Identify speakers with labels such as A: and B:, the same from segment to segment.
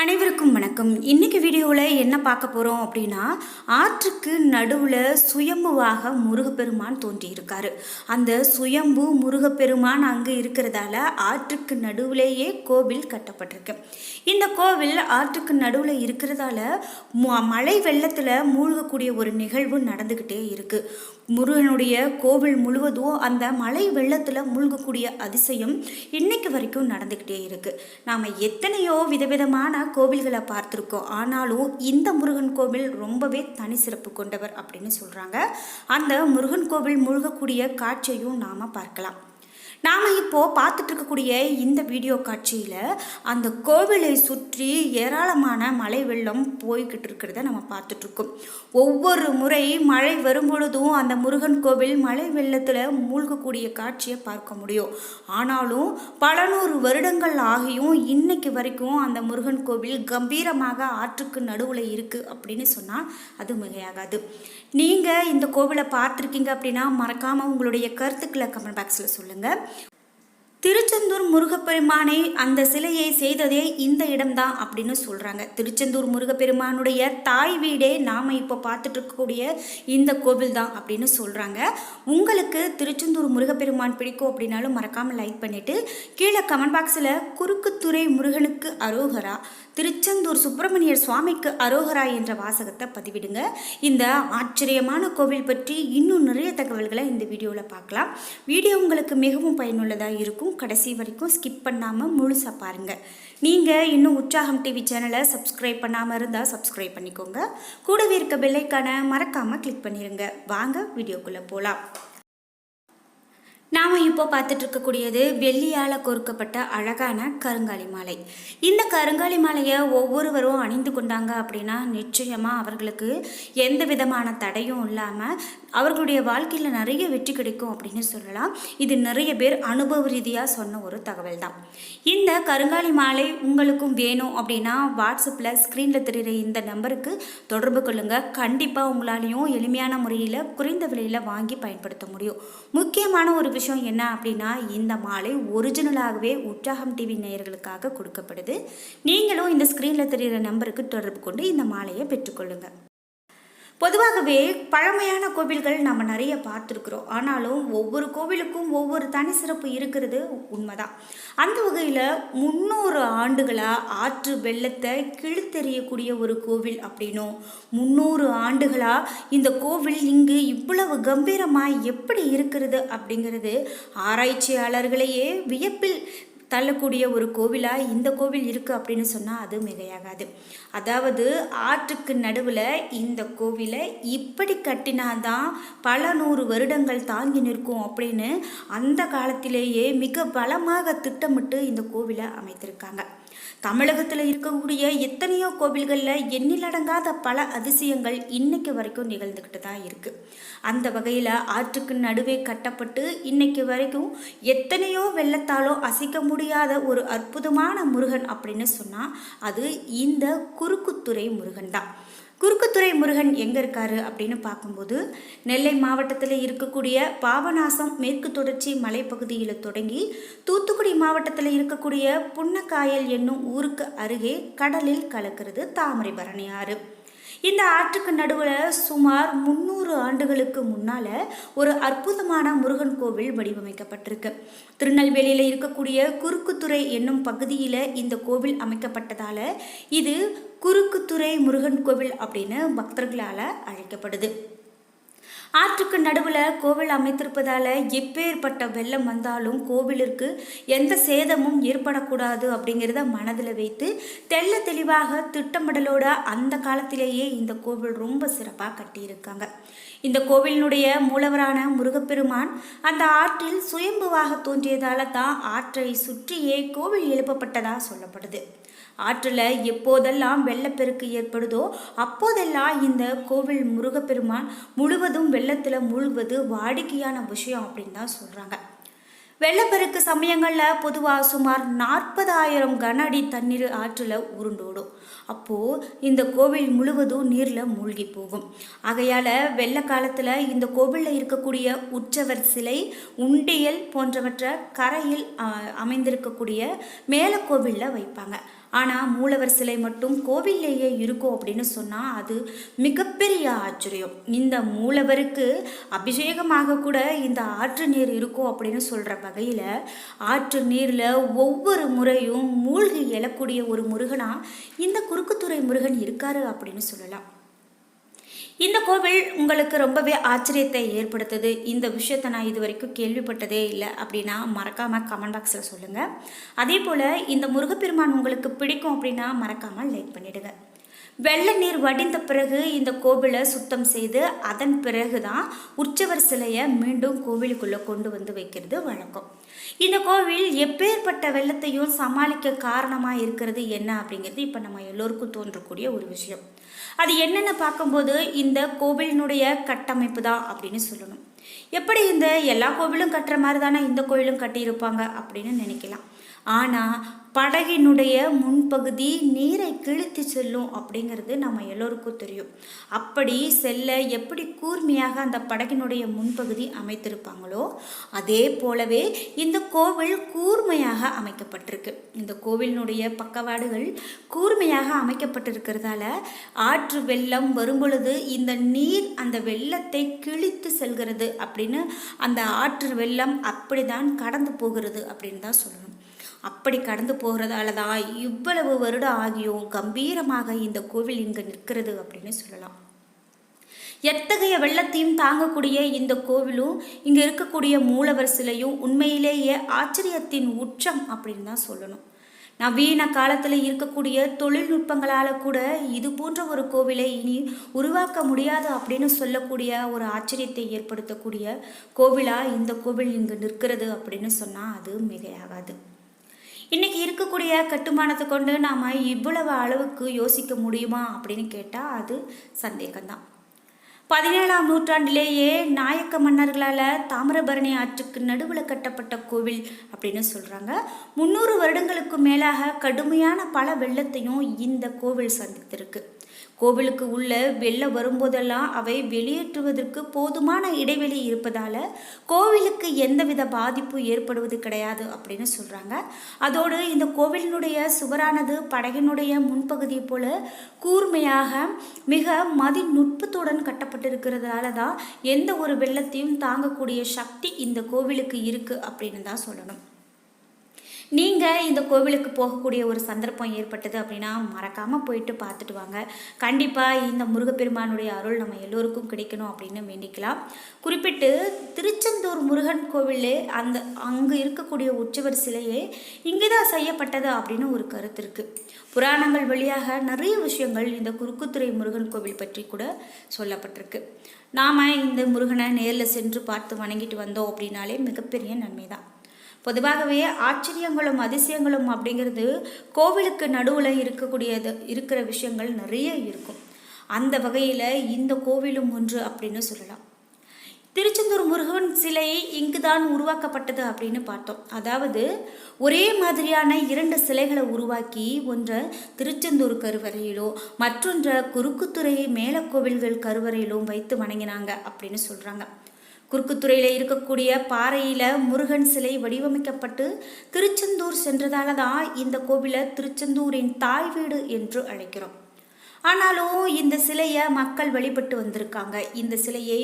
A: அனைவருக்கும் வணக்கம். இன்னைக்கு வீடியோவில் என்ன பார்க்க போகிறோம் அப்படின்னா ஆற்றுக்கு நடுவில் சுயம்புவாக முருகப்பெருமான் தோன்றியிருக்காரு. அந்த சுயம்பு முருகப்பெருமான் அங்கே இருக்கிறதால ஆற்றுக்கு நடுவிலேயே கோவில் கட்டப்பட்டிருக்கு. இந்த கோவில் ஆற்றுக்கு நடுவில் இருக்கிறதால மழை வெள்ளத்தில் மூழ்கக்கூடிய ஒரு நிகழ்வு நடந்துக்கிட்டே இருக்குது முருகனுடைய கோவில் முழுவதும் அந்த மழை வெள்ளத்தில் மூழ்கக்கூடிய அதிசயம் இன்னைக்கு வரைக்கும் நடந்துக்கிட்டே இருக்குது நாம் எத்தனையோ விதவிதமான கோவில்களை பார்த்துருக்கோம். ஆனாலும் இந்த முருகன் கோவில் ரொம்பவே தனி சிறப்பு கொண்டவர் அப்படின்னு சொல்கிறாங்க அந்த முருகன் கோவில் முழுகக்கூடிய காட்சியையும் நாம் பார்க்கலாம். நாம் இப்போது பார்த்துட்ருக்கக்கூடிய இந்த வீடியோ காட்சியில் அந்த கோவிலை சுற்றி ஏராளமான மழை வெள்ளம் போய்கிட்டு இருக்கிறத நம்ம பார்த்துட்ருக்கோம் ஒவ்வொரு முறை மழை வரும் பொழுதும் அந்த முருகன் கோவில் மழை வெள்ளத்தில் மூழ்கக்கூடிய காட்சியை பார்க்க முடியும். ஆனாலும் பல நூறு வருடங்கள் ஆகியும் இன்னைக்கு வரைக்கும் அந்த முருகன் கோவில் கம்பீரமாக ஆற்றுக்கு நடுவில் இருக்குது அப்படின்னு சொன்னால் அது மிகையாகாது. நீங்கள் இந்த கோவிலை பார்த்துருக்கீங்க அப்படின்னா மறக்காமல் உங்களுடைய கருத்துக்களை கமெண்ட் பாக்ஸில் சொல்லுங்கள் திருச்செந்தூர் முருகப்பெருமானை அந்த சிலையை செய்ததே இந்த இடம்தான் அப்படின்னு சொல்கிறாங்க திருச்செந்தூர் முருகப்பெருமானுடைய தாய் வீடே நாம் இப்போ பார்த்துட்டு இருக்கக்கூடிய இந்த கோவில் தான் அப்படின்னு சொல்கிறாங்க உங்களுக்கு திருச்செந்தூர் முருகப்பெருமான் பிடிக்கும் அப்படின்னாலும் மறக்காமல் லைக் பண்ணிவிட்டு கீழே கமெண்ட் பாக்ஸில் குறுக்குத்துறை முருகனுக்கு அரோகரா திருச்செந்தூர் சுப்பிரமணியர் சுவாமிக்கு அரோகரா என்ற வாசகத்தை பதிவிடுங்க. இந்த ஆச்சரியமான கோவில் பற்றி இன்னும் நிறைய தகவல்களை இந்த வீடியோவில் பார்க்கலாம். வீடியோ உங்களுக்கு மிகவும் பயனுள்ளதாக இருக்கும். கடைசி வரைக்கும் ஸ்கிப் பண்ணாமல் முழுசாக பாருங்கள் நீங்கள் இன்னும் உற்சாகம் டிவி சேனலை சப்ஸ்கிரைப் பண்ணாமல் இருந்தால் சப்ஸ்கிரைப் பண்ணிக்கோங்க. கூடவே இருக்க பெல்லைக்கான மறக்காமல் கிளிக் பண்ணிடுங்க வாங்க வீடியோக்குள்ளே போகலாம் நாம் இப்போ பார்த்துட்டு இருக்கக்கூடியது வெள்ளியால் கொறுக்கப்பட்ட அழகான கருங்காலி மாலை. இந்த கருங்காலி மாலையை ஒவ்வொருவரும் அணிந்து கொண்டாங்க அப்படின்னா நிச்சயமாக அவர்களுக்கு எந்த விதமான தடையும் இல்லாமல் அவர்களுடைய வாழ்க்கையில் நிறைய வெற்றி கிடைக்கும் அப்படின்னு சொல்லலாம். இது நிறைய பேர் அனுபவ ரீதியாக சொன்ன ஒரு தகவல் தான் இந்த கருங்காலி மாலை உங்களுக்கும் வேணும் அப்படின்னா வாட்ஸ்அப்பில் ஸ்க்ரீனில் தெரிகிற இந்த நம்பருக்கு தொடர்பு கொள்ளுங்கள் கண்டிப்பாக உங்களாலையும் எளிமையான முறையில் குறைந்த விலையில் வாங்கி பயன்படுத்த முடியும். முக்கியமான ஒரு விஷயம் என்ன அப்படின்னா இந்த மாலை ஒரிஜினலாகவே உற்சாகம் டிவி நேயர்களுக்காக கொடுக்கப்படுது. நீங்களும் இந்த ஸ்க்ரீனில் தெரிகிற நம்பருக்கு தொடர்பு கொண்டு இந்த மாலையை பெற்றுக்கொள்ளுங்கள் பொதுவாகவே பழமையான கோவில்கள் நம்ம நிறைய பார்த்துருக்குறோம். ஆனாலும் ஒவ்வொரு கோவிலுக்கும் ஒவ்வொரு தனி சிறப்பு இருக்கிறது உண்மைதான். அந்த வகையில் முந்நூறு ஆண்டுகளாக ஆற்று வெள்ளத்தை கிழித்தெறியக்கூடிய ஒரு கோவில் அப்படின்னும் முந்நூறு ஆண்டுகளாக இந்த கோவில் இங்கு இவ்வளவு கம்பீரமாக எப்படி இருக்கிறது அப்படிங்கிறது ஆராய்ச்சியாளர்களையே வியப்பில் தள்ளக்கூடிய ஒரு கோவிலாக இந்த கோவில் இருக்குது அப்படின்னு சொன்னால் அது மிகையாகாது. அதாவது ஆற்றுக்கு நடுவில் இந்த கோவிலை இப்படி கட்டினாதான் பல நூறு வருடங்கள் தாங்கி நிற்கும் அப்படின்னு அந்த காலத்திலேயே மிக பலமாக திட்டமிட்டு இந்த கோவிலை அமைத்திருக்காங்க. தமிழகத்தில் இருக்கக்கூடிய எத்தனையோ கோவில்களில் எண்ணிலடங்காத பல அதிசயங்கள் இன்னைக்கு வரைக்கும் நிகழ்ந்துக்கிட்டு தான் இருக்குது அந்த வகையில் ஆற்றுக்கு நடுவே கட்டப்பட்டு இன்னைக்கு வரைக்கும் எத்தனையோ வெள்ளத்தாலோ அசைக்க முடியாத ஒரு அற்புதமான முருகன் அப்படின்னு சொன்னால் அது இந்த குறுக்குத்துறை முருகன் தான். குறுக்குத்துறை முருகன் எங்கே இருக்காரு அப்படின்னு பார்க்கும்போது நெல்லை மாவட்டத்தில் இருக்கக்கூடிய பாபநாசம் மேற்கு தொடர்ச்சி மலைப்பகுதியில் தொடங்கி தூத்துக்குடி மாவட்டத்தில் இருக்கக்கூடிய புன்னக்காயல் என்னும் ஊருக்கு அருகே கடலில் கலக்கிறது தாமிரபரணி ஆறு இந்த ஆற்றுக்கு நடுவில் சுமார் முந்நூறு ஆண்டுகளுக்கு முன்னால் ஒரு அற்புதமான முருகன் கோவில் வடிவமைக்கப்பட்டிருக்கு. திருநெல்வேலியில் இருக்கக்கூடிய குறுக்குத்துறை என்னும் பகுதியில் இந்த கோவில் அமைக்கப்பட்டதால் இது குறுக்குத்துறை முருகன் கோவில் அப்படின்னு பக்தர்களால் அழைக்கப்படுது. ஆற்றுக்கு நடுவில் கோவில் அமைத்திருப்பதால் எப்பேற்பட்ட வெள்ளம் வந்தாலும் கோவிலிற்கு எந்த சேதமும் ஏற்படக்கூடாது அப்படிங்கிறத மனதில் வைத்து தெள்ள தெளிவாக திட்டமிடலோட அந்த காலத்திலேயே இந்த கோவில் ரொம்ப சிறப்பாக கட்டியிருக்காங்க. இந்த கோவிலினுடைய மூலவரான முருகப்பெருமான் அந்த ஆற்றில் சுயம்புவாக தோன்றியதால் தான் ஆற்றை சுற்றியே கோவில் எழுப்பப்பட்டதாக சொல்லப்படுது. ஆற்றில் எப்போதெல்லாம் வெள்ளப்பெருக்கு ஏற்படுதோ அப்போதெல்லாம் இந்த கோவில் முருகப்பெருமான் முழுவதும் வெள்ளத்தில் மூழ்குவது வாடிக்கையான விஷயம் அப்படின்னு தான் சொல்கிறாங்க வெள்ளப்பெருக்கு சமயங்களில் பொதுவாக சுமார் நாற்பதாயிரம் கன அடி தண்ணீர் ஆற்றில் உருண்டோடும். அப்போது இந்த கோவில் முழுவதும் நீரில் மூழ்கி போகும். ஆகையால் வெள்ள காலத்தில் இந்த கோவிலில் இருக்கக்கூடிய உற்சவர் சிலை உண்டியல் போன்றவற்றை கரையில் அமைந்திருக்கக்கூடிய அமைந்திருக்கக்கூடிய மேலக்கோவிலில் வைப்பாங்க. ஆனால் மூலவர் சிலை மட்டும் கோவில்லையே இருக்கும் அப்படின்னு சொன்னால் அது மிகப்பெரிய ஆச்சரியம். இந்த மூலவருக்கு அபிஷேகமாக கூட இந்த ஆற்று நீர் இருக்கும் அப்படின்னு சொல்கிற வகையில் ஆற்று நீரில் ஒவ்வொரு முறையும் மூழ்கி எழக்கூடிய ஒரு முருகனாக இந்த குறுக்குத்துறை முருகன் இருக்காரு அப்படின்னு சொல்லலாம். இந்த கோவில் உங்களுக்கு ரொம்பவே ஆச்சரியத்தை ஏற்படுத்துது. இந்த விஷயத்தை நான் இது வரைக்கும் கேள்விப்பட்டதே இல்லை அப்படின்னா மறக்காமல் கமெண்ட் பாக்ஸில் சொல்லுங்கள் அதே போல் இந்த முருகப்பெருமான் உங்களுக்கு பிடிக்கும் அப்படின்னா மறக்காமல் லைக் பண்ணிவிடுங்க வெள்ள நீர் வடிந்த பிறகு இந்த கோவிலை சுத்தம் செய்து அதன் பிறகு தான் உற்சவர் சிலையை மீண்டும் கோவிலுக்குள்ளே கொண்டு வந்து வைக்கிறது வழக்கம். இந்த கோவில் எப்பேற்பட்ட வெள்ளத்தையும் சமாளிக்க காரணமாக இருக்கிறது என்ன அப்படிங்கிறது இப்போ நம்ம எல்லோருக்கும் தோன்றக்கூடிய ஒரு விஷயம். அது என்னென்னு பார்க்கும்போது இந்த கோவிலினுடைய கட்டமைப்பு தான் அப்படின்னு சொல்லணும். எப்படி இந்த எல்லா கோவிலும் கட்டுற மாதிரி தானே இந்த கோவிலும் கட்டியிருப்பாங்க அப்படின்னு நினைக்கலாம். ஆனால் படகினுடைய முன்பகுதி நீரை கிழித்து செல்லும் அப்படிங்கிறது நம்ம எல்லோருக்கும் தெரியும். அப்படி செல்ல எப்படி கூர்மையாக அந்த படகினுடைய முன்பகுதி அமைத்திருப்பாங்களோ அதே போலவே இந்த கோவில் கூர்மையாக அமைக்கப்பட்டிருக்கு. இந்த கோவிலினுடைய பக்கவாடுகள் கூர்மையாக அமைக்கப்பட்டிருக்கிறதால ஆற்று வெள்ளம் வரும்பொழுது இந்த நீர் அந்த வெள்ளத்தை கிழித்து செல்கிறது அப்படின்னு அந்த ஆற்று வெள்ளம் அப்படிதான் கடந்து போகிறது அப்படின்னு தான் சொல்லணும். அப்படி கடந்து போகிறதால தான் இவ்வளவு வருடம் ஆகியும் கம்பீரமாக இந்த கோவில் இங்கே நிற்கிறது அப்படின்னு சொல்லலாம். எத்தகைய வெள்ளத்தையும் தாங்கக்கூடிய இந்த கோவிலும் இங்கே இருக்கக்கூடிய மூலவர் சிலையும் உண்மையிலேயே ஆச்சரியத்தின் உச்சம் அப்படின்னு தான் சொல்லணும். நவீன காலத்தில் இருக்கக்கூடிய தொழில்நுட்பங்களால் கூட இது போன்ற ஒரு கோவிலை இனி உருவாக்க முடியாது அப்படின்னு சொல்லக்கூடிய ஒரு ஆச்சரியத்தை ஏற்படுத்தக்கூடிய கோவிலாக இந்த கோவில் இங்கு நிற்கிறது அப்படின்னு சொன்னால் அது மிகையாகாது. இன்றைக்கி இருக்கக்கூடிய கட்டுமானத்தை கொண்டு நாம் இவ்வளவு அளவுக்கு யோசிக்க முடியுமா அப்படின்னு கேட்டால் அது சந்தேகம்தான். பதினேழாம் நூற்றாண்டிலேயே நாயக்க மன்னர்களால் தாமிரபரணி ஆற்றுக்கு நடுவில் கட்டப்பட்ட கோவில் அப்படின்னு சொல்கிறாங்க முந்நூறு வருடங்களுக்கு மேலாக கடுமையான பல வெள்ளத்தையும் இந்த கோவில் சந்தித்திருக்கு. கோவிலுக்கு உள்ள வெள்ளம் வரும்போதெல்லாம் அவை வெளியேற்றுவதற்கு போதுமான இடைவெளி இருப்பதால் கோவிலுக்கு எந்தவித பாதிப்பு ஏற்படுவது கிடையாது அப்படின்னு சொல்கிறாங்க அதோடு இந்த கோவிலினுடைய சுவரானது படகினுடைய முன்பகுதியை போல கூர்மையாக மிக மதி நுட்பத்துடன் கட்டப்பட்டிருக்கிறதால தான் எந்த ஒரு வெள்ளத்தையும் தாங்கக்கூடிய சக்தி இந்த கோவிலுக்கு இருக்குது அப்படின்னு தான் சொல்லணும். நீங்கள் இந்த கோவிலுக்கு போகக்கூடிய ஒரு சந்தர்ப்பம் ஏற்பட்டது அப்படின்னா மறக்காமல் போயிட்டு பார்த்துட்டு வாங்க. கண்டிப்பாக இந்த முருகப்பெருமானுடைய அருள் நம்ம எல்லோருக்கும் கிடைக்கணும் அப்படின்னு வேண்டிக்கலாம். குறிப்பிட்டு திருச்செந்தூர் முருகன் கோவிலே அந்த அங்கே இருக்கக்கூடிய உற்சவர் சிலையே இங்கே தான் செய்யப்பட்டது அப்படின்னு ஒரு கருத்து இருக்குது புராணங்கள் வழியாக நிறைய விஷயங்கள் இந்த குறுக்குத்துறை முருகன் கோவில் பற்றி கூட சொல்லப்பட்டிருக்கு. நாம் இந்த முருகனை நேரில் சென்று பார்த்து வணங்கிட்டு வந்தோம் அப்படின்னாலே மிகப்பெரிய நன்மை தான் பொதுவாகவே ஆச்சரியங்களும் அதிசயங்களும் அப்படிங்கிறது கோவிலுக்கு நடுவில் இருக்கக்கூடியது இருக்கிற விஷயங்கள் நிறைய இருக்கும். அந்த வகையில் இந்த கோவிலும் ஒன்று அப்படின்னு சொல்லலாம். திருச்செந்தூர் முருகன் சிலை இங்குதான் உருவாக்கப்பட்டது அப்படின்னு பார்த்தோம். அதாவது ஒரே மாதிரியான இரண்டு சிலைகளை உருவாக்கி ஒன்றை திருச்செந்தூர் கருவறையிலோ மற்றொன்ற குறுக்குத்துறை மேலக்கோவில்கள் கருவறையிலும் வைத்து வணங்கினாங்க அப்படின்னு சொல்கிறாங்க குறுக்குத்துறையில் இருக்கக்கூடிய பாறையில் முருகன் சிலை வடிவமைக்கப்பட்டு திருச்செந்தூர் சென்றதால தான் இந்த கோவிலை திருச்செந்தூரின் தாய் வீடு என்று அழைக்கிறோம். ஆனாலும் இந்த சிலையை மக்கள் வழிபட்டு வந்திருக்காங்க. இந்த சிலையை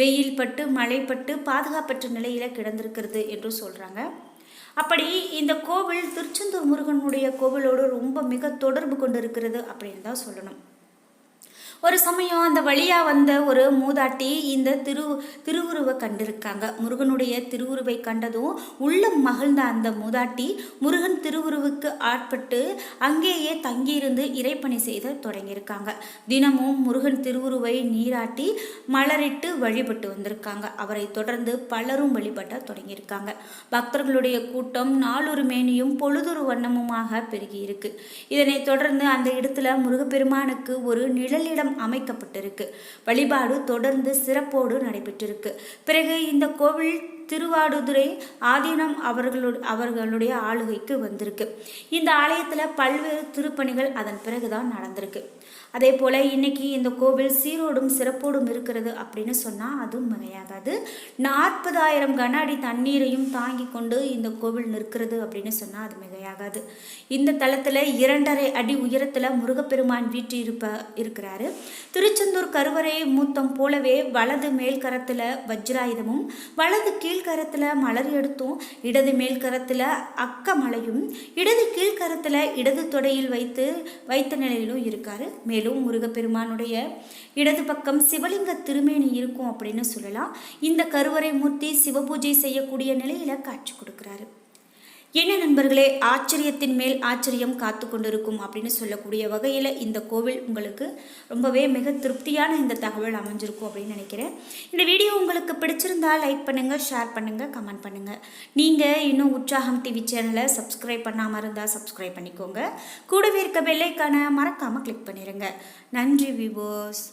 A: வெயில் பட்டு மழைப்பட்டு பாதுகாப்பற்ற நிலையில் கிடந்திருக்கிறது என்று சொல்கிறாங்க அப்படி இந்த கோவில் திருச்செந்தூர் முருகனுடைய கோவிலோடு ரொம்ப மிக தொடர்பு கொண்டு இருக்கிறது அப்படின்னு தான் சொல்லணும். ஒரு சமயம் அந்த வழியாக வந்த ஒரு மூதாட்டி இந்த திரு திருவுருவை கண்டிருக்காங்க. முருகனுடைய திருவுருவை கண்டதும் உள்ளம் மகிழ்ந்த அந்த மூதாட்டி முருகன் திருவுருவுக்கு ஆட்பட்டு அங்கேயே தங்கியிருந்து இறைப்பணி செய்த தொடங்கியிருக்காங்க. தினமும் முருகன் திருவுருவை நீராட்டி மலரிட்டு வழிபட்டு வந்திருக்காங்க. அவரை தொடர்ந்து பலரும் வழிபட்ட தொடங்கியிருக்காங்க. பக்தர்களுடைய கூட்டம் நாளொரு மேனியும் பொழுதொரு வண்ணமுமாக பெருகியிருக்கு. இதனைத் தொடர்ந்து அந்த இடத்துல முருகப்பெருமானுக்கு ஒரு நிழலிடம் மண்டபம் அமைக்கப்பட்டிருக்கு. வழிபாடு தொடர்ந்து சிறப்போடு நடைபெற்றிருக்கு. பிறகு இந்த கோவில் திருவாடுதுறை ஆதீனம் அவர்களோட அவர்களுடைய ஆளுகைக்கு வந்திருக்கு. இந்த ஆலயத்தில் பல்வேறு திருப்பணிகள் அதன் பிறகுதான் நடந்திருக்கு. அதே போல் இன்னைக்கு இந்த கோவில் சீரோடும் சிறப்போடும் இருக்கிறது அப்படின்னு சொன்னால் அதுவும் மிகையாகாது நாற்பதாயிரம் கன அடி தண்ணீரையும் தாங்கி கொண்டு இந்த கோவில் நிற்கிறது அப்படின்னு சொன்னால் அது மிகையாகாது. இந்த தளத்தில் இரண்டரை அடி உயரத்தில் முருகப்பெருமான் வீட்டு இருப்ப இருக்கிறாரு. திருச்செந்தூர் கருவறை மூத்தம் போலவே வலது மேல் கரத்தில் வஜ்ராயுதமும் வலது கீழ்கரத்தில் மலர் எடுத்தும் இடது மேல் கரத்தில் அக்கமலையும் இடது கீழ்கரத்தில் இடது தொடையில் வைத்து வைத்த நிலையிலும் இருக்காரு. மேலும் முருகப்பெருமானுடைய இடது பக்கம் சிவலிங்க திருமேனி இருக்கும் அப்படின்னு சொல்லலாம். இந்த கருவறை மூர்த்தி சிவபூஜை செய்யக்கூடிய நிலையில காட்சி கொடுக்கிறாரு. என்ன நண்பர்களே ஆச்சரியத்தின் மேல் ஆச்சரியம் காத்து கொண்டிருக்கும் அப்படின்னு சொல்லக்கூடிய வகையில் இந்த கோவில் உங்களுக்கு ரொம்பவே மிக திருப்தியான இந்த தகவல் அமைஞ்சிருக்கும் அப்படின்னு நினைக்கிறேன். இந்த வீடியோ உங்களுக்கு பிடிச்சிருந்தா லைக் பண்ணுங்கள் ஷேர் பண்ணுங்கள் கமெண்ட் பண்ணுங்கள் நீங்கள் இன்னும் உற்சாகம் டிவி சேனலை சப்ஸ்கிரைப் பண்ணாமல் இருந்தால் சப்ஸ்கிரைப் பண்ணிக்கோங்க. கூடவே இருக்க பெல்லைக்கான மறக்காமல் கிளிக் பண்ணிடுங்க நன்றி விவோஸ்